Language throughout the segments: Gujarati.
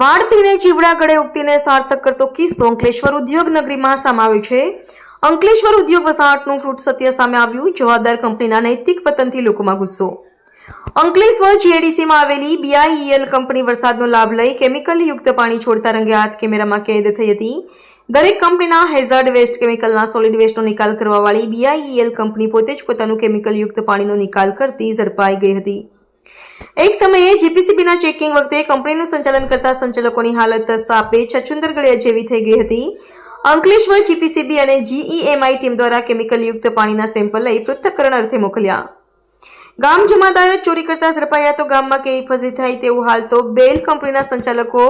વાળતીને ચીવડા ગળે ઉગતીને સાર્થક કરતો કિસ્સો અંકલેશ્વર ઉદ્યોગ નગરીમાં છે. અંકલેશ્વર ઉદ્યોગ વસાહતનું ફ્રૂટ સત્ય સામે આવ્યું, જવાબદાર કંપનીના નૈતિક પતનથી લોકોમાં ગુસ્સો. અંકલેશ્વર જીએડીસીમાં આવેલી બીઆઈઈએલ કંપની વરસાદનો લાભ લઈ કેમિકલ યુક્ત પાણી છોડતા રંગે હાથ કેમેરામાં કેદ થઈ હતી. દરેક કંપનીના હેઝર્ડ વેસ્ટ કેમિકલના સોલિડ વેસ્ટનો નિકાલ કરવાવાળી બીઆઈઈએલ કંપની પોતે જ પોતાનું કેમિકલ યુક્ત પાણીનો નિકાલ કરતી ઝડપાઈ ગઈ હતી. એક સમયે જીપીસીબીના ચેકિંગ વખતે કંપનીનું સંચાલન કરતા સંચાલકોની હાલત સાપે છછુંદર ગળિયા જેવી થઈ ગઈ હતી. અંકલેશ્વર જીપીસીબી અને જીઈએમઆઈ ટીમ દ્વારા કેમિકલયુક્ત પાણીના સેમ્પલ લઈ પૃથ્થકરણ અર્થે મોકલ્યા. ગામ જમાદાર ચોરી કરતા ઝડપાયા તો ગામમાં કેવી ફસી થાય તેવું હાલ તો બેલ કંપનીના સંચાલકો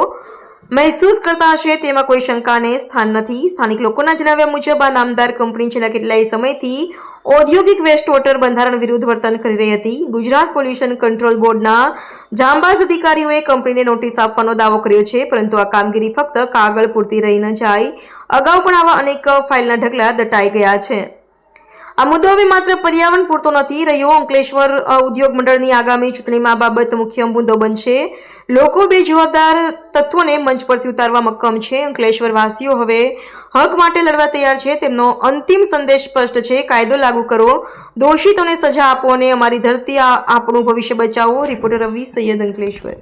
મહેસૂસ કરતા હશે તેમાં કોઈ શંકાને સ્થાન નથી. સ્થાનિક લોકોના જણાવ્યા મુજબ આ નામદાર કંપની છેલ્લા કેટલાય સમયથી ઔદ્યોગિક વેસ્ટ વોટર બંધારણ વિરુદ્ધ વર્તન કરી રહી હતી. ગુજરાત પોલ્યુશન કંટ્રોલ બોર્ડના જાંબાઝ અધિકારીઓએ કંપનીને નોટિસ આપવાનો દાવો કર્યો છે, પરંતુ આ કામગીરી ફક્ત કાગળ પૂરતી રહી ન જાય. અગાઉ પણ આવા અનેક ફાઇલના ઢગલા દટાઈ ગયા છે. આ મુદ્દો હવે માત્ર પર્યાવરણ પૂરતો નથી, રહ્યો અંકલેશ્વર ઉદ્યોગ મંડળની આગામી ચૂંટણીમાં બાબત મુખ્ય મુદ્દો બનશે. લોકો બે જવાબદાર તત્વોને મંચ પરથી ઉતારવા મક્કમ છે. અંકલેશ્વર વાસીઓ હવે હક માટે લડવા તૈયાર છે. તેમનો અંતિમ સંદેશ સ્પષ્ટ છે. કાયદો લાગુ કરો. દોષિતોને સજા આપો અને અમારી ધરતી આપણું ભવિષ્ય બચાવો. રિપોર્ટર રવિ સૈયદ અંકલેશ્વર.